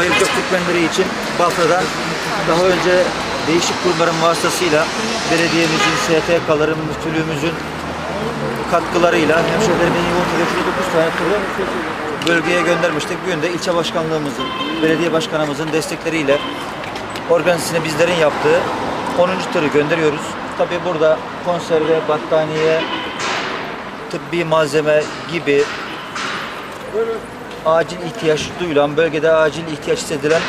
Bayırcık Türkmenleri için Bafra'dan daha önce değişik kurumların vasıtasıyla belediyemizin, STK'ların, müftülüğümüzün katkılarıyla hemşehrilerimizin yoğun ve 9 tane turu bölgeye göndermiştik. Bugün de ilçe başkanlığımızın, belediye başkanımızın destekleriyle organizasyonu bizlerin yaptığı 10. turu gönderiyoruz. Tabii burada konserve, battaniye, tıbbi malzeme gibi acil ihtiyaç duyulan, bölgede acil ihtiyaç hissedilen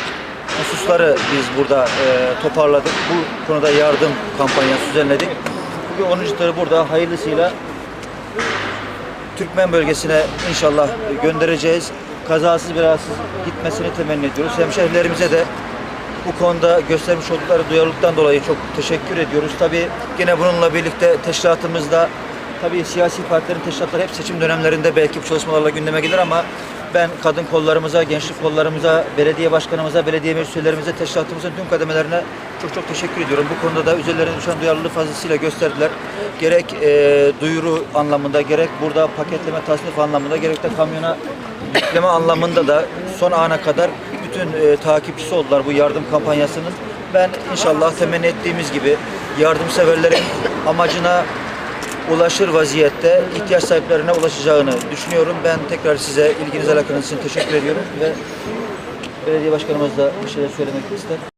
hususları biz burada e, toparladık. Bu konuda yardım kampanyası düzenledik. Bugün 10. turu burada hayırlısıyla Türkmen bölgesine inşallah göndereceğiz. Kazasız belasız gitmesini temenni ediyoruz. Hemşehrilerimize de bu konuda göstermiş oldukları duyarlılıktan dolayı çok teşekkür ediyoruz. Tabii yine bununla birlikte teşkilatımızda tabii siyasi partilerin teşkilatları hep seçim dönemlerinde belki bu çalışmalarla gündeme gelir ama ben kadın kollarımıza, gençlik kollarımıza, belediye başkanımıza, belediye meclis üyelerimize, teşkilatımızın tüm kademelerine çok çok teşekkür ediyorum. Bu konuda da üzerlerine düşen duyarlılığı fazlasıyla gösterdiler. Gerek e, duyuru anlamında, gerek burada paketleme, tasnif anlamında, gerek de kamyona yükleme anlamında da son ana kadar bütün e, takipçisi oldular bu yardım kampanyasının. Ben inşallah temenni ettiğimiz gibi yardımseverlerin amacına ulaşır vaziyette ihtiyaç sahiplerine ulaşacağını düşünüyorum. Ben tekrar size ilginiz alakanız için teşekkür ediyorum ve belediye başkanımız da bir şeyler söylemek ister.